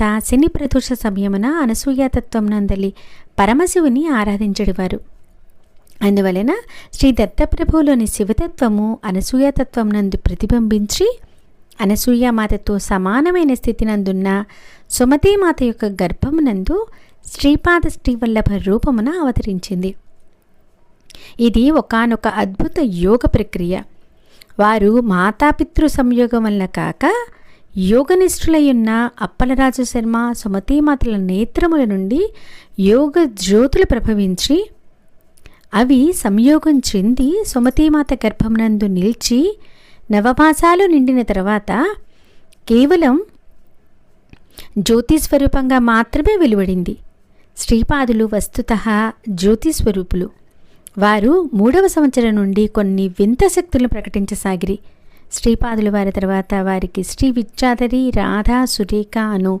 తర్వాత శని ప్రదోష సమయమున అనసూయాతత్వం నందలి పరమశివుని ఆరాధించడివారు. అందువలన శ్రీ దత్తప్రభువులోని శివతత్వము అనసూయాతత్వం నందు ప్రతిబింబించి అనసూయామాతతో సమానమైన స్థితి నందున్న సుమతీమాత యొక్క గర్భమునందు శ్రీపాద శ్రీవల్లభ రూపమున అవతరించింది. ఇది ఒకానొక అద్భుత యోగ ప్రక్రియ. వారు మాతాపితృ సంయోగం వలన కాక యోగనిష్ఠులయ్యున్న అప్పలరాజు శర్మ సుమతీమాతల నేత్రముల నుండి యోగ జ్యోతులు ప్రభవించి అవి సంయోగం చెంది సుమతీమాత గర్భమునందు నిలిచి నవమాసాలు నిండిన తర్వాత కేవలం జ్యోతిస్వరూపంగా మాత్రమే వెలువడింది. శ్రీపాదులు వస్తుత జ్యోతిస్వరూపులు. వారు మూడవ సంవత్సరం నుండి కొన్ని వింత శక్తులను ప్రకటించసాగిరి. శ్రీపాదులు వారి తర్వాత వారికి శ్రీ విద్యాధరి రాధా సురేఖ అను